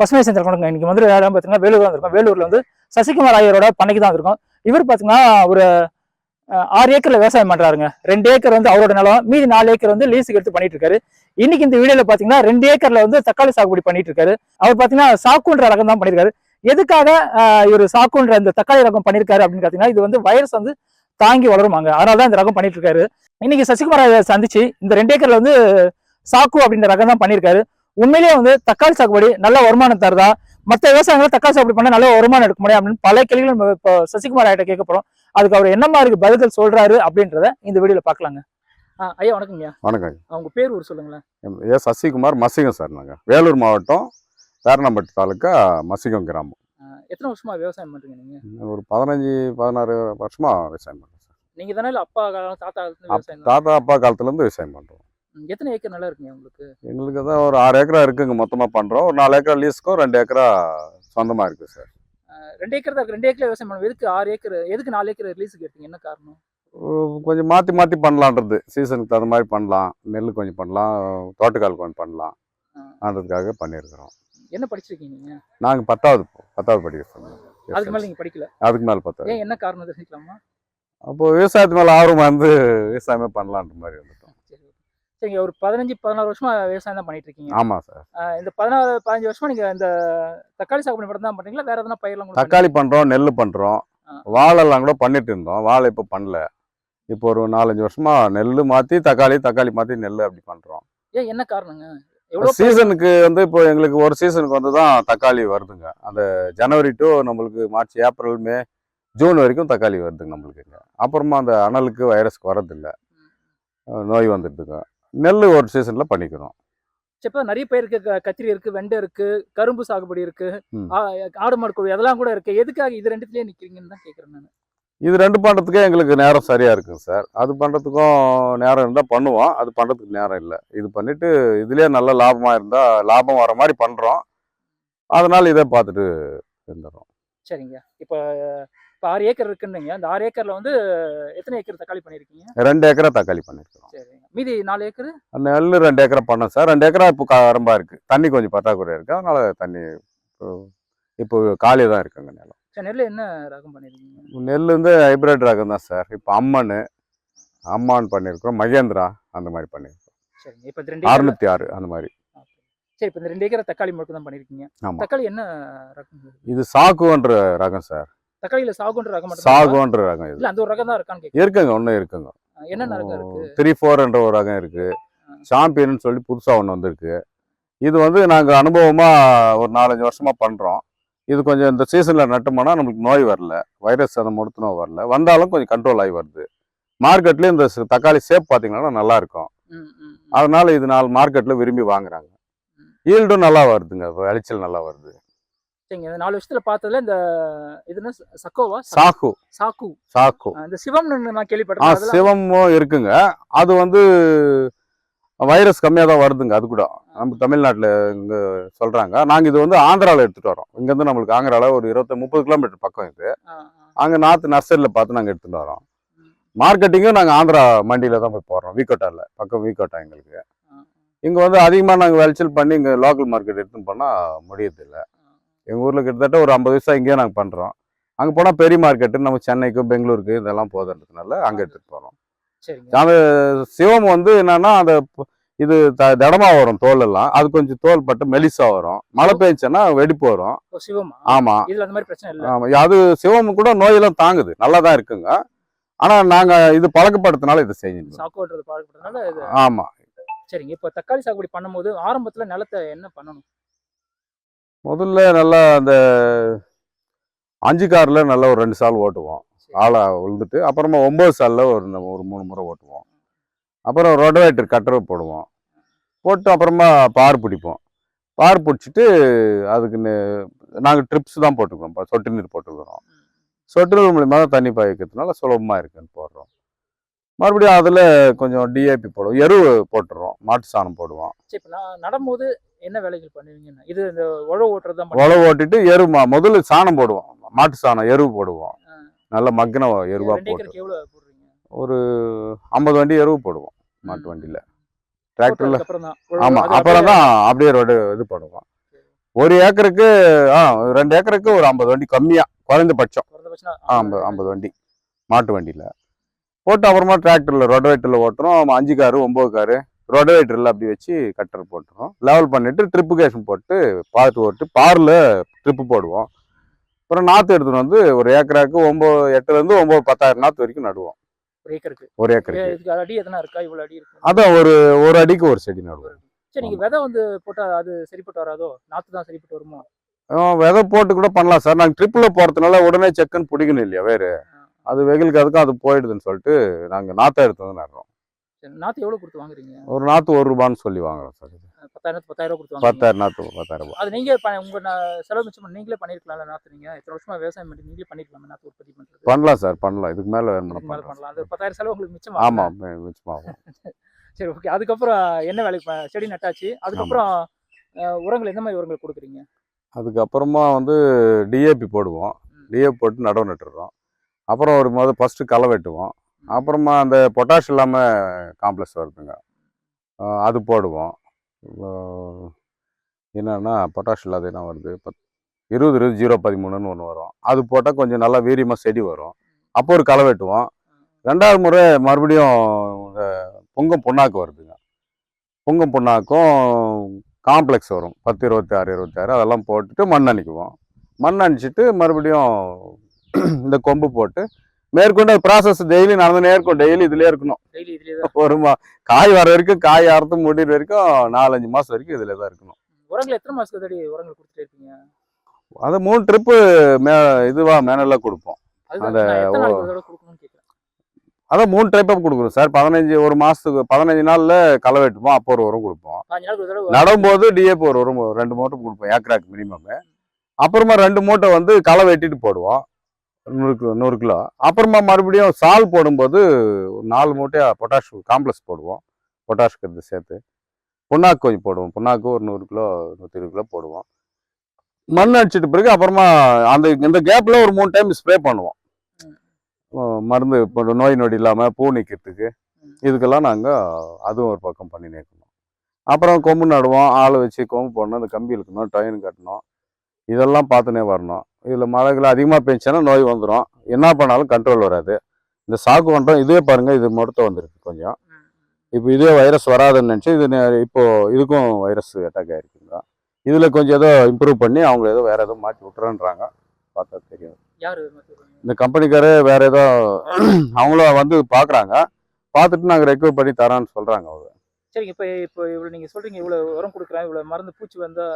பசுமை செஞ்சு இருக்கோம் இன்னைக்கு வந்து யாரும் பார்த்தீங்கன்னா வேலூர் வந்திருக்கோம் வேலூர்ல வந்து சசிகுமார் ஐயரோட பண்ணைக்கு தான் இருக்கும். இவர் பார்த்தீங்கன்னா ஒரு ஆறு ஏக்கர்ல விவசாயம் பண்றாருங்க. ரெண்டு ஏக்கர் வந்து அவரோட நிலம் மீதி நாலு ஏக்கர் வந்து லீஸுக்கு எடுத்து பண்ணிட்டு இருக்காரு இன்னைக்கு இந்த வீடியோல பாத்தீங்கன்னா ரெண்டு ஏக்கர்ல வந்து தக்காளி சாகுபடி பண்ணிட்டு இருக்காரு அவர் பாத்தீங்கன்னா சாக்குன்ற ரகம் தான் பண்ணிருக்காரு. எதுக்காக இவர் சாக்குன்ற இந்த தக்காளி ரகம் பண்ணிருக்காரு அப்படின்னு பாத்தீங்கன்னா இது வந்து வைரஸ் வந்து தாங்கி வளருமாங்க. அதனால தான் இந்த ரகம் பண்ணிட்டு இருக்காரு இன்னைக்கு சசிகுமார் சந்திச்சு இந்த ரெண்டு ஏக்கர்ல வந்து சாக்கு அப்படின்ற ரகம் தான் பண்ணிருக்காரு. உண்மையிலேயே வந்து தக்காளி சாகுபடி நல்ல வருமானம் தருதா? மற்ற விவசாயிகள் தக்காளி சாகுபடி பண்ண நல்ல வருமானம் எடுக்க முடியும் அப்படின்னு பல கேள்விகள் நம்ம இப்போ சசிகுமார் ஐயா கேட்க போறோம் அதுக்கு அவர் என்ன மாதிரி பதில்கள் சொல்றாரு அப்படின்றத இந்த வீடியோல பாக்கலாங்க ஐயா வணக்கங்கய்யா வணக்கம் அவங்க பேர் ஊர் சொல்லுங்களேன். ஏ சசிகுமார் மசிகம் சார் நாங்கள் வேலூர் மாவட்டம் பேரணம்பட்டு தாலுக்கா மசிகம் கிராமம். எத்தனை வருஷமா விவசாயம் பண்றீங்க நீங்க? ஒரு பதினஞ்சு பதினாறு வருஷமா விவசாயம் பண்ணுறோம் சார். நீங்க தானே இல்ல அப்பா காலம் தாத்தா? தாத்தா அப்பா காலத்துலேருந்து விவசாயம் பண்ணுறோம் எத்தனை ஏக்கர் நல்லா இருக்குங்க உங்களுக்கு? எங்களுக்கு தான் ஒரு ஆறு ஏக்கரா இருக்குங்க மொத்தமாக பண்ணுறோம் ஒரு நாலு ஏக்கரா லீஸுக்கும் ரெண்டு ஏக்கரா சொந்தமாக இருக்குது சார் ரெண்டு ஏக்கர் தான். ரெண்டு ஏக்கர் விவசாயம் பண்ணுவோம் எதுக்கு ஆறு ஏக்கர் எதுக்கு நாலு ஏக்கர் ரிலீஸுக்கு எடுத்தீங்க? என்ன காரணம்? கொஞ்சம் மாற்றி மாற்றி பண்ணலான்றது. சீசனுக்கு தகுந்த மாதிரி பண்ணலாம். நெல் கொஞ்சம் பண்ணலாம். தோட்டக்கால் கொஞ்சம் பண்ணலாம். ஆன்றதுக்காக பண்ணியிருக்கிறோம். என்ன படிச்சிருக்கீங்க நீங்க? நாங்கள் பத்தாவது பத்தாவது படிக்கிறோம் அதுக்கு மேல நீங்க படிக்கல. அதுக்கு மேலே பத்தாவது. என்ன காரணம் தெரிஞ்சுக்கலாமா? அப்போ விவசாயத்து மேலே ஆர்வம் வந்து விவசாயமே பண்ணலான்ற மாதிரி சரி சரிங்க ஒரு பதினஞ்சு பதினாறு வருஷமா விவசாயம் தான் பண்ணிட்டு இருக்கீங்க ஆமாம் சார் இந்த பதினாறு பதினஞ்சு வருஷமா நீங்க இந்த தக்காளி சாகுபடி மட்டும் தான் பண்றீங்களா? வேற எதனா பயிரெல்லாம் தக்காளி பண்ணுறோம் நெல் பண்ணுறோம் ஆ. வாழைலாம் கூட பண்ணிட்டு இருந்தோம். வாழை இப்போ பண்ணல. இப்போ ஒரு நாலஞ்சு வருஷமா நெல் மாற்றி தக்காளி தக்காளி மாற்றி நெல் அப்படி பண்றீங்க? ஏன் என்ன காரணங்க? சீசனுக்கு வந்து இப்போ எங்களுக்கு ஒரு சீசனுக்கு வந்து தான் தக்காளி வருதுங்க. அந்த ஜனவரி டு நம்மளுக்கு மார்ச் ஏப்ரல் மே ஜூன் வரைக்கும் தக்காளி வருதுங்க நம்மளுக்கு இங்க. அப்புறமா அந்த அனலுக்கு வைரஸ்க்கு வரதில்ல நோய் வந்துடுதுங்க நெல் ஒரு சீசனில் பண்ணிக்கிறோம். இப்ப நிறைய பயிர் இருக்கு. கத்திரி இருக்கு வெண்டை இருக்கு கரும்பு சாகுபடி இருக்கு ஆடு மாடு கோழி அதெல்லாம் கூட இருக்கு. எதுக்காக இது ரெண்டுத்துலயே நிக்கிறீங்கன்னு தான் கேக்குறேன் நான். இது ரெண்டு பண்ணுறதுக்கே எங்களுக்கு நேரம் சரியாக இருக்குங்க சார். அது பண்ணுறதுக்கும் நேரம் இருந்தால் பண்ணுவோம். அது பண்ணுறதுக்கு நேரம் இல்லை. இது பண்ணிவிட்டு இதுலேயே நல்ல லாபமாக இருந்தால் லாபம் வர மாதிரி பண்ணுறோம் அதனால் இதை பார்த்துட்டு இருந்துடுறோம் சரிங்க. இப்போ இப்போ ஆறு ஏக்கர் இருக்குன்னீங்க. அந்த ஆறு ஏக்கர்ல வந்து எத்தனை ஏக்கர் தக்காளி பண்ணிருக்கீங்க? ரெண்டு ஏக்கரா தக்காளி பண்ணியிருக்கிறோம் சரிங்க. மீதி நாலு ஏக்கர்? நெல் ரெண்டு ஏக்கரா பண்ணோம் சார். ரெண்டு ஏக்கரா இப்போ கரம்பா இருக்குது தண்ணி கொஞ்சம் பற்றாக்குறை இருக்குது அதனால் தண்ணி இப்போ- காலி தான் இருக்குங்க நிலம். சரி நெல்ல என்ன ரகம் பண்ணிருக்கீங்க? நெல் வந்து ஹைப்ரிட் ரகம் தான் சார். இப்போ அம்மன் அம்மான் பண்ணியிருக்கிறோம் மகேந்திரா அந்த மாதிரி பண்ணியிருக்கோம் சரிங்க. இப்போ ரெண்டு அறுநூத்தி ஆறு அந்த மாதிரி. சரி இப்போ இந்த ரெண்டு ஏக்கர் தக்காளி மட்டும் தான் பண்ணிருக்கீங்க. ஆமாம் தக்காளி என்ன ரகம்? இது சாக்குன்ற ரகம் சார். தக்காளியில சாகுன்ற ரகம் சாகுன்ற ரகம் இல்ல அந்த ஒரு ரகம் தான் இருக்கான்னு இருக்குங்க ஒன்றும் இருக்குங்க. என்னென்ன ரகம் இருக்கு? த்ரீ ஃபோர்ன்ற ஒரு ரகம் இருக்கு. சாம்பியன் சொல்லி புதுசாக ஒன்று வந்திருக்கு. இது வந்து நாங்கள் அனுபவமாக ஒரு நாலஞ்சு வருஷமா பண்ணுறோம் இது கொஞ்சம் இந்த சீசனில் நட்டோம்னா நம்மளுக்கு நோய் வரல. வைரஸ் அந்த முடுத்து நோய் வரல. வந்தாலும் கொஞ்சம் கண்ட்ரோல் ஆகி வருது. மார்க்கெட்லேயும் இந்த தக்காளி சேப் பார்த்தீங்கன்னா நல்லா இருக்கும். ம், ம், ம். அதனால இது நாலு மார்க்கெட்டில் விரும்பி வாங்குறாங்க. ஈல்டும் நல்லா வருதுங்க. விளைச்சல் நல்லா வருது. சரிங்க இந்த நாலு வருஷத்துல பார்த்ததுல இந்த இது என்ன? ச- சக்கோவா சாக்கு. சாக்கு. சாக்கு. இந்த சிவம்னு நான் கேள்விப்பட்டேன் சிவமும் இருக்குங்க. அது வந்து வைரஸ் கம்மியாக தான் வருதுங்க அது கூட. நம்ம தமிழ்நாட்டில் இங்கே சொல்கிறாங்க நாங்கள் இது வந்து ஆந்திராவில் எடுத்துகிட்டு வரோம். இங்கேருந்து நம்மளுக்கு ஆந்திராவில் ஒரு இருபத்தி முப்பது கிலோமீட்டர் பக்கம் இது. அங்கே நாற்று நர்சரியில் பார்த்து நாங்கள் எடுத்துகிட்டு வரோம். மார்க்கெட்டிங்கும் நாங்கள் ஆந்திரா மண்டியில் தான் போய் போடுறோம் வீக்கோட்டாவில் பக்கம் வீக்கோட்டா எங்களுக்கு. இங்கே வந்து அதிகமாக நாங்கள் விளைச்சல் பண்ணி இங்கே லோக்கல் மார்க்கெட் எடுத்துன்னு போனால் முடியறதில்ல. எங்கள் ஊரில் கிட்டத்தட்ட ஒரு ஐம்பது வருஷம் இங்கேயே நாங்கள் பண்ணுறோம் அங்கே போனால் பெரிய மார்க்கெட்டு நம்ம சென்னைக்கு பெங்களூருக்கு இதெல்லாம் போதுன்றதுனால அங்கே எடுத்துகிட்டு போகிறோம் அந்த சிவம் வந்து என்னன்னா அந்த இது த திடமா வரும் தோல் எல்லாம் அது கொஞ்சம் தோல் பட்டு மெலிசா வரும். மழை பெஞ்சுன்னா வெடிப்பு வரும். ஆமா. இதுல அந்த மாதிரி பிரச்சனை இல்ல. ஆமா. அது சிவம் கூட நோயெல்லாம் தாங்குது. நல்லா தான் இருக்குங்க. ஆனா நாங்க இது பழக்கப்படுத்தினால இது இது ஆமா. சரிங்க. இப்போ தக்காளி சாகுபடி பண்ணும்போது ஆரம்பத்துல நிலத்தை என்ன பண்ணணும்? முதல்ல நல்லா அந்த அஞ்சு கார்ல நல்லா ஒரு ரெண்டு சால் ஓட்டுவோம். ஆளை விழுந்துட்டு அப்புறமா ஒன்பது சாலில் ஒரு ஒரு மூணு முறை ஓட்டுவோம். அப்புறம் ரொட்டவேட்டர் கட்டர் போடுவோம். போட்டு அப்புறமா பார் பிடிப்போம். பார் பிடிச்சிட்டு அதுக்கு நாங்கள் ட்ரிப்ஸ் தான் போட்டுக்கிறோம். சொட்டு நீர் போட்டுக்கிறோம். சொட்டு நீர் மூலியமா தான் தண்ணி பாய்க்கிறதுனால சுலபமாக இருக்குன்னு போடுறோம். மறுபடியும் அதில் கொஞ்சம் டிஏபி போடுவோம். எரு போட்டுறோம். மாட்டு சாணம் போடுவோம். இப்போ நான் நடும்போது என்ன வேலைகள் பண்ணுவீங்கன்னு? இது இந்த உழவு ஓட்டுறது தான் உழவு ஓட்டிட்டு எரு முதல்ல சாணம் போடுவோம். மாட்டு சாணம் எரு போடுவோம். நல்ல மக்கின எருவா போட்டு. ஒரு ஐம்பது வண்டி எருவு போடுவோம் மாட்டு வண்டியில். டிராக்டரில் ஆமாம் அப்புறம் அப்படியே- தான். அப்படியே ரோடு இது பண்ணுவோம். ஒரு ஏக்கருக்கு ஆ ரெண்டு ஏக்கருக்கு ஒரு ஐம்பது வண்டி கம்மியா குறைந்தபட்சம். ஐம்பது ஐம்பது வண்டி. மாட்டு வண்டியில. போட்டு அப்புறமா டிராக்டர்ல ரொட்டவேட்டர்ல ஓட்டுறோம். அஞ்சு காரு ஒன்பது காரு. ரொட்டவேட்டர்ல அப்படி வச்சு கட்டர் போட்டுறோம் லெவல் பண்ணிட்டு ட்ரிப்பு கேஷன் போட்டு பார்த்து ஓட்டு பார்ல ட்ரிப்பு போடுவோம். அப்புறம் நாற்று எடுத்துட்டு வந்து ஒரு ஏக்கராக்கு ஒன்பது எட்டுல இருந்து ஒன்பது பத்தாயிரம் நாற்று வரைக்கும் நடுவோம். ஒரு ஏக்கருக்கு. ஒரு ஏ, ஏக்கருக்கு இதுக்கு அடி எதனா இருக்கா? இவ்வளவு அடி இருக்கு. அதான் ஒரு ஒரு அடிக்கு ஒரு செடி நடுவோம். சரி நீங்க விதை வந்து போட்டா அது சரிப்பட்டு வராதோ? நாத்து தான் சரிப்பட்டு வருமோ? விதை போட்டு கூட பண்ணலாம் சார். நாங்கள் ட்ரிப்பில் போகிறதுனால உடனே செக்குன்னு பிடிக்கணும் இல்லையா வேறு? அது வெயிலுக்கு அதுக்கும் அது போயிடுதுன்னு சொல்லிட்டு நாங்கள் நாற்றை எடுத்து வந்து நடுறோம். சரி, நாத்து எவ்வளவு கொடுத்து வாங்குறீங்க? ஒரு நாற்று ஒரு ரூபான்னு சொல்லி வாங்குறோம் சார். பத்தாயிரம் பத்தாயிரம் ரூபாய் கொடுத்து பத்தாயிரம் நாற்று பத்தாயிரம் ரூபாய் அது நீங்க ப- உங்க நா- செலவு மிச்சம் நீங்களே பண்ணிருக்கலாம்ல நாத்து நீங்க? இத்தனை வருஷமா விவசாயம் பண்ணி நீங்களே பண்ணிருக்கலாமா நாத்து உற்பத்தி பண்றது? பண்ணலாம் சார் பண்ணலாம். இதுக்கு மேலே மேல பண்ணலாம் அந்த பத்தாயிரம் செலவு உங்களுக்கு மிச்சம் ஆமாம் மிச்சமாகும். சரி ஓகே அதுக்கப்புறம் என்ன வேலைக்கு செடி நட்டாச்சு. அதுக்கப்புறம் உரங்கள் எந்த மாதிரி உரங்கள் கொடுக்குறீங்க? அதுக்கப்புறமா வந்து டிஏபி போடுவோம். டிஏபி போட்டு நடவு நட்டுடுறோம். அப்புறம் ஒரு முதல் ஃபஸ்ட்டு களை வெட்டுவோம். அப்புறமா அந்த பொட்டாஷ் இல்லாமல் காம்ப்ளெக்ஸ் வருதுங்க. அது போடுவோம். என்னென்னா பொட்டாஷ் இல்லாத என்ன வருது. பத் இருபது இருபது ஜீரோ பதிமூணுன்னு ஒன்று வரும். அது போட்டால் கொஞ்சம் நல்லா வீரியமாக செடி வரும். அப்போ ஒரு களை வெட்டுவோம். ரெண்டாவது முறை மறுபடியும் இந்த பொங்கம் புண்ணாக்கு வருதுங்க. பொங்கம் புண்ணாக்கும் காம்ப்ளெக்ஸ் வரும். பத்து இருபத்தி ஆறு இருபத்தி ஆறு அதெல்லாம் போட்டுட்டு மண் அணிக்குவோம் மண் அணிச்சிட்டு மறுபடியும் இந்த கொம்பு போட்டு மேற்கொண்டு ப்ராசஸ் டெய்லி நடந்துனே இருக்கும். டெய்லி இதுலயே இருக்கணும். ஒரு மா காய் வர வரைக்கும் காய் அறுத்து முடிகிற வரைக்கும் நாலஞ்சு மாசம் வரைக்கும் இதுல தான் இருக்கணும். உரங்கள் எத்தனை மாசத்துக்கு தடி உரங்கள் கொடுத்துட்டே இருப்பீங்க? அது மூணு ட்ரிப்பு மே இதுவா மேனலா கொடுப்போம். அந்த அதான் மூணு டைப்பாக கொடுக்குறோம். சார் பதினஞ்சு ஒரு மாசத்துக்கு பதினஞ்சு நாள்ல களை வெட்டுப்போம் அப்போ ஒரு உரம் கொடுப்போம். தடவை நடும்போது டிஏபி ஒரு உரம் ரெண்டு மூட்டை கொடுப்போம். ஏக்கராக்கு மினிமம் அப்புறமா ரெண்டு மூட்டை வந்து களை வெட்டிட்டு போடுவோம். நூறு கிலோ நூறு கிலோ. அப்புறமா மறுபடியும் சால் போடும்போது ஒரு நாலு மூட்டையா பொட்டாஷ் காம்ப்ளெக்ஸ் போடுவோம். பொட்டாஷ் கருது சேர்த்து. புண்ணாக்கு கொஞ்சம் போடுவோம். புண்ணாக்கு ஒரு நூறு கிலோ நூற்றி இருபது கிலோ போடுவோம். மண் அடிச்சிட்டு பிறகு அப்புறமா அந்த இந்த கேப்பில் ஒரு மூணு டைம் ஸ்ப்ரே பண்ணுவோம். மருந்து இப்போ நோய் நொடி இல்லாமல் பூ நிற்கிறதுக்கு. இதுக்கெல்லாம் நாங்கள் அதுவும் ஒரு பக்கம் பண்ணி நிற்கணும் அப்புறம் கொம்பு நடுவோம். ஆள் வச்சு கொம்பு போடணும். அந்த கம்பி இழுக்கணும். டயன் கட்டணும். இதெல்லாம் பார்த்துனே வரணும். இதில் மழைகள் அதிகமாக பெஞ்சுன்னா நோய் வந்துடும் என்ன பண்ணாலும் கண்ட்ரோல் வராது. இந்த சாக்கு கொண்டோம் இதே பாருங்கள் இது மொத்தம் வந்திருக்கு கொஞ்சம். இப்போ இதே வைரஸ் வராதுன்னு நினச்சி இது நே- இப்போ இதுக்கும் வைரஸ் அட்டாக் ஆயிருக்குங்க இதில் கொஞ்சம் ஏதோ இம்ப்ரூவ் பண்ணி அவங்க ஏதோ வேற ஏதோ மாற்றி விட்டுறேன்றாங்க. பார்த்தா தெரியும்? இந்த கம்பெனிக்காரே வேற ஏதோ அவங்கள வந்து பார்க்குறாங்க. பார்த்துட்டு நாங்கள் ரெக்கவர் பண்ணி தரோன்னு சொல்கிறாங்க அவங்க. சரிங்க இப்போ இப்போ இவ்வளோ நீங்கள் சொல்கிறீங்க இவ்வளோ உரம் கொடுக்குறேன் இவ்வளோ மருந்து பூச்சி வந்தா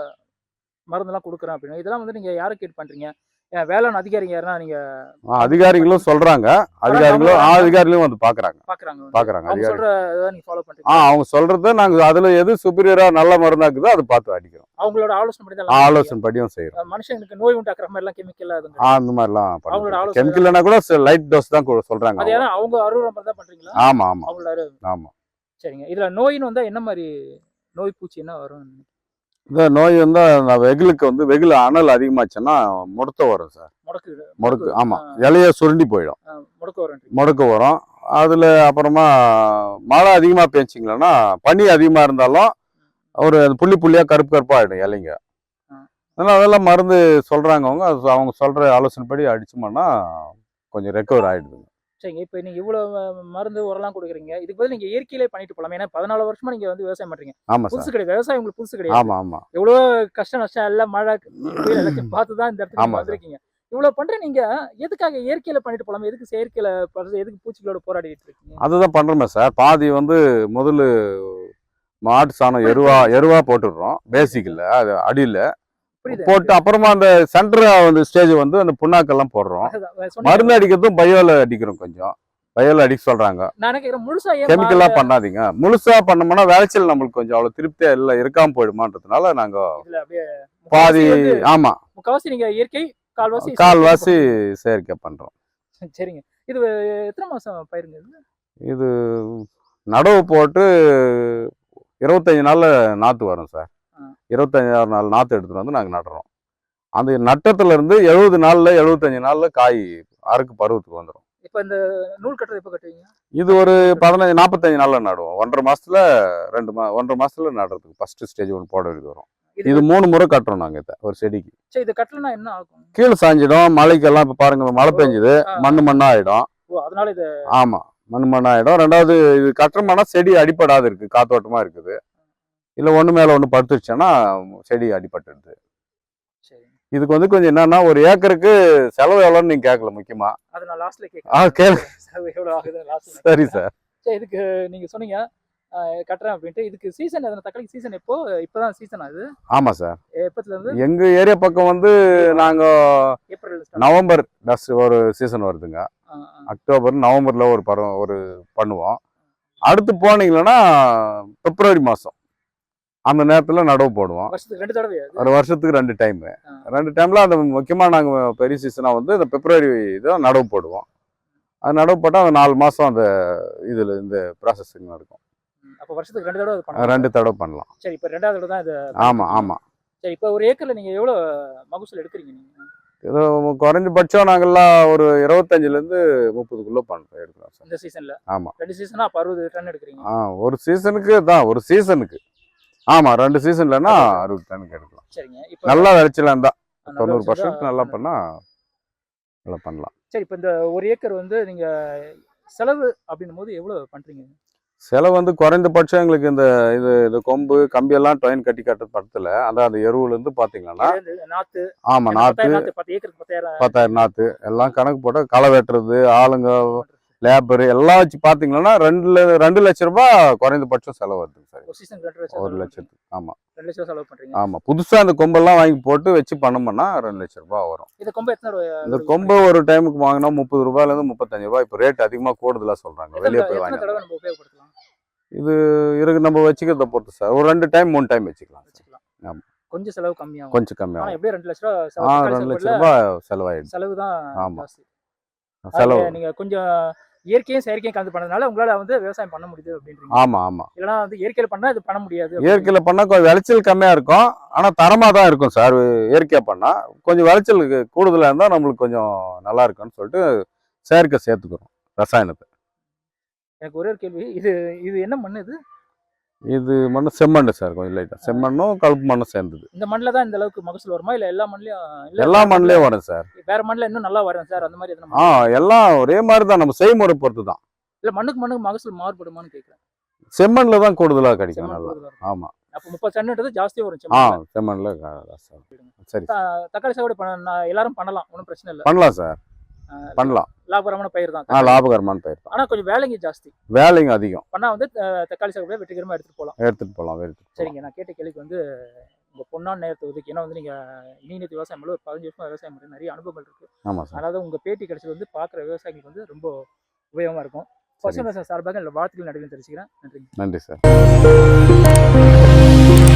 மருந்தெல்லாம் கொடுக்குறேன் அப்படின்னு. இதெல்லாம் வந்து நீங்கள் யாரை கேட்டு பண்ணுறீங்க வேளாண் அதிகாரிங்க யாருன்னா நீங்கள் ஆ, அதிகாரிகளும் சொல்கிறாங்க அதிகாரிகளும் அதிகாரிகளும் வந்து பார்க்குறாங்க பார்க்குறாங்க பார்க்குறாங்க அவங்க அதிகாரி ஆ அவங்க சொல்கிறத நாங்கள் அதில் எது சுப்பீரியராக நல்ல மருந்தாக்குதோ அதை பார்த்து அடிக்கிறோம். அவங்களோட ஆலோசனை படி எல்லாம் ஆலோசனை படியும் பண்ணுவீங்க. மனுஷங்களுக்கு நோய் உண்டாக்குற மாதிரிலாம் கெமிக்கல் அதுங்க ஆ அந்த மாதிரிலாம் அவங்களோட ஆலோசனை கெமிக்கல்னா கூட லைட் டோஸ் தான் சொல்றாங்க அவங்க. அறுவடை மாதிரி தான் பண்ணுறீங்களா ஆமா ஆமா. அவங்களோட ஆமா. சரிங்க. இதில் நோயின்னு வந்தால் என்ன மாதிரி நோய் பூச்சி என்ன வரும் இந்த நோய் வந்து நான் வெயிலுக்கு வந்து வெயில் அனல் அதிகமாச்சுன்னா முடத்த வரும் சார். முடக்கு முடக்கு ஆமா. இலைய சுருண்டி போயிடும். முடக்கு வரும் அதுல அப்புறமா மழை அதிகமா பேஞ்சிங்களன்னா பனி அதிகமா இருந்தாலும் ஒரு புள்ளி புள்ளியா கருப்பு கருப்பா ஆயிடும் இலைங்க. அதனால அதெல்லாம் மருந்து சொல்றாங்க அவங்க. அவங்க சொல்ற ஆலோசனைப்படி அடிச்சோம்னா கொஞ்சம் ரெக்கவர் ஆயிடுதுங்க. சரிங்க இப்போ நீங்கள் இவ்வளோ மருந்து உரம்லாம் கொடுக்குறீங்க. இதுக்கு பதில் நீங்கள் இயற்கையிலே பண்ணிட்டு போகலாம் ஏன்னா பதினாலு வருஷமா நீங்கள் வந்து விவசாயம் பண்ணுறீங்க ஆமா சார். புதுசு கிடையாது. விவசாயம் உங்களுக்கு புதுசு கிடையாது. ஆமா ஆமா. எவ்வளோ கஷ்டம் நஷ்டம் எல்லாம் மழை எல்லாத்தையும் பார்த்து தான் இந்த இடத்துக்கு. வந்திருக்கீங்க. இவ்வளோ பண்ற நீங்க எதுக்காக இயற்கையில பண்ணிட்டு போலாமா? எதுக்கு செயற்கையில பண்றது எதுக்கு பூச்சிகளோட போராடிட்டு இருக்கீங்க? அதுதான் பண்றோமே சார். பாதி வந்து முதல்ல மாட்டு சாணம் எருவா எருவா போட்டுடுறோம். பேசிக்கல. அது அடியில. போட்டு அப்புறமா அந்த சென்டர் அந்த ஸ்டேஜ் வந்து அந்த புண்ணாக்கெல்லாம் போடுறோம். மருந்து அடிக்கிறதும் பயோல அடிக்கிறோம் கொஞ்சம். பயோல அடிக்க சொல்றாங்க. கெமிக்கலா பண்ணாதீங்க. முழுசா பண்ணோம்னா விளைச்சல் நம்மளுக்கு கொஞ்சம் அவ்வளவு திருப்தியா இல்ல இருக்காம போயிடுமான்றதுனால நாங்க பாதி ஆமா. நீங்க இயற்கை கால்வாசி கால்வாசி செயற்கை பண்றோம். சரிங்க. இது எத்தனை மாசம் பயிருங்க இது நடவு போட்டு இருபத்தஞ்சு நாள்ல நாத்து வரும் சார். இருபத்தஞ்சாறு நாள் நாத்து எடுத்துட்டு வந்து நாங்க நடுறோம். அந்த நட்டத்துல இருந்து எழுபது நாள்ல எழுபத்தஞ்சு நாள்ல காய் அறுக்கு பருவத்துக்கு வந்துடும் இப்ப இந்த நூல் கட்டுறது எப்ப கட்டுவீங்க? இது ஒரு பதினஞ்சு நாற்பத்தஞ்சு நாள்ல நடுவோம். ஒன்றரை மாசத்துல ரெண்டு மா ஒன்றரை மாசத்துல நடுறதுக்கு ஃபர்ஸ்ட் ஸ்டேஜ் ஒன்று போட வேண்டியது வரும். இது மூணு முறை கட்டுறோம் நாங்க இதை ஒரு செடிக்கு. இது கட்டலனா என்ன ஆகும்? கீழே சாஞ்சிடும் மழைக்கெல்லாம் இப்ப பாருங்க மழை பெஞ்சுது ஆ, மண்ணு மண்ணா ஆயிடும் ஓ அதனால இது ஆமா மண் மண்ணா ஆயிடும் ரெண்டாவது இது கட்டுறோம்னா செடி அடிப்படாது இருக்கு காத்தோட்டமா இருக்குது. இல்ல ஒண்ணு மேல ஒண்ணு படுத்துருச்சுன்னா செடி அடிபட்டுடுது சரி. இதுக்கு வந்து கொஞ்சம் என்னன்னா ஒரு ஏக்கருக்கு செலவு எவ்வளோன்னு நீங்க கேட்கல முக்கியமா? அது நான் லாஸ்ட்ல ஆ கேட்கறேன் கேளு. செலவு எவ்வளவு ஆகுது லாஸ்ட்ல சரி சார். சரி இதுக்கு நீங்க சொன்னீங்க. கட்டுறேன் அப்படின்ட்டு. இதுக்கு சீசன் எதனா தக்காளி சீசன் எப்போ? இப்பதான் சீசன் ஆகுது ஆமா சார். எப்பத்துல இருந்து எங்க ஏரியா பக்கம் வந்து நாங்க ஏப்ரல் start. நவம்பர் டஸ்ட் ஒரு சீசன் வருதுங்க. அக்டோபர் நவம்பர்ல ஒரு பருவம் ஒரு பண்ணுவோம். அடுத்து போனீங்கன்னா பிப்ரவரி மாசம். அந்த நேரத்துல நடவு போடுவோம். ஒரு வருஷத்துக்கு ரெண்டு டைம். ரெண்டு டைம்ல அந்த முக்கியமா நாங்க பெரிய சீசனா வந்து இந்த பிப்ரவரி இதான் நடவு போடுவோம். அது நடவு போட்டால் அந்த நாலு மாசம் அந்த இதுல இந்த ப்ராசஸிங் இருக்கும் ம், அப்ப வருஷத்துக்கு ரெண்டு தடவை ரெண்டு தடவை பண்ணலாம். சரி இப்ப ரெண்டாவது தடவை தான் இது ஆமா ஆமா. சரி இப்ப ஒரு ஏக்கர்ல நீங்க எவ்வளவு மகசூல் எடுக்கிறீங்க நீங்க? ஏதோ குறைஞ்சபட்சம் நாங்கெல்லாம் ஒரு இருபத்தஞ்சுல இருந்து முப்பதுக்குள்ள பண்றோம் எடுக்கிறோம் சார். இந்த சீசன்ல ஆமா. ரெண்டு சீசனா அப்ப அறுபது டன் எடுக்கிறீங்க. ஆ ஒரு சீசனுக்கு தான் ஒரு சீசனுக்கு ஆமா ரெண்டு சீசன்லன்னா அறுபது டனுக்கு எடுக்கலாம். சரிங்க. நல்லா விளைச்சலாம் தான் தொண்ணூறு பர்சன்ட் நல்லா. பண்ணா நல்லா பண்ணலாம். சரி இப்ப இந்த ஒரு ஏக்கர் வந்து நீங்க செலவு அப்படின்னும் போது எவ்வளவு பண்றீங்க? செலவு வந்து குறைந்தபட்சம் எங்களுக்கு இந்த இது இந்த கொம்பு கம்பி எல்லாம் டொயின் கட்டி கட்டுறது படத்துல அதான் அந்த எருவுல இருந்து பாத்தீங்கன்னா நாத்து ஆமா நாத்து பத்தாயிரம் நாத்து எல்லாம் கணக்கு போட்டு களை வெட்டுறது ஆளுங்க லேபர் எல்லாம் வச்சு பாத்தீங்கன்னா ரெண்டு ரெண்டு லட்ச ரூபாய் குறைந்தபட்சம் செலவு வருது சார். ஒரு லட்சம் லட்சத்துக்கு ஆமா. பண்றீங்க. ரெண்டு லட்சம் செலவு பண்றீங்க ஆமா. புதுசா அந்த கொம்பெல்லாம் வாங்கி போட்டு வச்சு பண்ணோம்னா ரெண்டு லட்ச ரூபாய் வரும். இந்த கொம்பு இந்த ஒரு டைமுக்கு வாங்கினா முப்பது ரூபாயில இருந்து முப்பத்தஞ்சு ரூபாய். இப்போ ரேட் அதிகமா கூடுதலா சொல்றாங்க. எத்தனை வெளியே போய் வாங்க உபயோகப்படுத்தலாம்? இருக்கு நம்ம வச்சுக்கிறத பொறுத்து சார். ஒரு ரெண்டு டைம் மூணு டைம் வச்சுக்கலாம் வச்சுக்கலாம். ஆமா. கொஞ்சம் செலவு கம்மியாகும். கொஞ்சம் கம்மியாகும். எப்படியும் ரெண்டு லட்ச ரூபா ரெண்டு லட்ச ரூபாய் செலவாயிடுது செலவு தான் ஆமா. செலவு. நீங்க கொஞ்சம் இயற்கையும் செயற்கையும் கலந்து பண்ணதுனால உங்களால வந்து விவசாயம் பண்ண முடியுது அப்படின்றீங்க. ஆமா ஆமா. இல்லைன்னா வந்து இயற்கையில பண்ணா இது பண்ண முடியாது இயற்கையில பண்ணா கொஞ்சம் விளைச்சல் கம்மியா இருக்கும். ஆனா தரமா தான் இருக்கும் சார் இயற்கையா பண்ணா. கொஞ்சம் விளைச்சல் கூடுதலா இருந்தா நம்மளுக்கு கொஞ்சம் நல்லா இருக்கும்னு சொல்லிட்டு செயற்கை சேர்த்துக்கிறோம் ரசாயனத்தை. எனக்கு ஒரே ஒரு கேள்வி இது இது என்ன மண் இது? இது மண்ணு செம்மண்ணு சார் கொஞ்சம் லைட்டா செம்மண்ணும் கருப்பு மண்ணும் சேர்ந்தது. இந்த மண்ணில தான் இந்த அளவுக்கு மகசூல் வருமா? இல்ல எல்லா மண்லயும் இல்ல எல்லா மண்ணுலயும் வரும் சார். வேற மண்ணில் இன்னும் நல்லா வரும் சார் அந்த மாதிரி ஆ மண் எல்லாம் ஒரே மாதிரி தான். நம்ம செய்முறை பொறுத்து தான். இல்ல மண்ணுக்கு மண்ணுக்கு மகசூல் மாறுபடுமான்னு கேட்கறேன் செம்மண்ல தான் கூடுதலா கிடைக்கும். செம்மண் நல்லா. கூடுதலா இருக்கும். ஆமா. அப்ப முப்பது டன்ன்றது ஜாஸ்தியா வரும் ஆ க- சார். தக்காளி சாகுபடி பண்ண எல்லாரும் பண்ணலாம். ஒன்றும் பிரச்சனை இல்லை. பண்ணலாம் சார். பண்ணலாம். லாபகரமான பயிர் தான். ஆ லாபகரமான பயிர் தான். ஆனா கொஞ்சம் வேலைங்க ஜாஸ்தி. வேலைங்க அதிகம். பண்ணா வந்து தக்காளி சாகுபடியை வெற்றிகரமா எடுத்துட்டு போகலாம். எடுத்துட்டு போகலாம் எடுத்துட்டு போகலாம். சரிங்க. நான் கேட்ட கேள்விக்கு வந்து உங்க பொன்னான நேரத்தை ஒதுக்கி ஏன்னா வந்து நீங்க இணையத்து விவசாயம் ஒரு பதினஞ்சு வருஷமா விவசாயம் பண்ணி நிறைய அனுபவங்கள் இருக்கு. ஆமா சார். அதாவது உங்க பேட்டி கிடைச்சது வந்து பாக்குற விவசாயிகளுக்கு வந்து ரொம்ப உபயோகமா இருக்கும். பசுமை சார்பாக வாழ்த்துக்கள் நடுவில் தெரிவிச்சுக்கிறேன். நன்றி நன்றி சார்.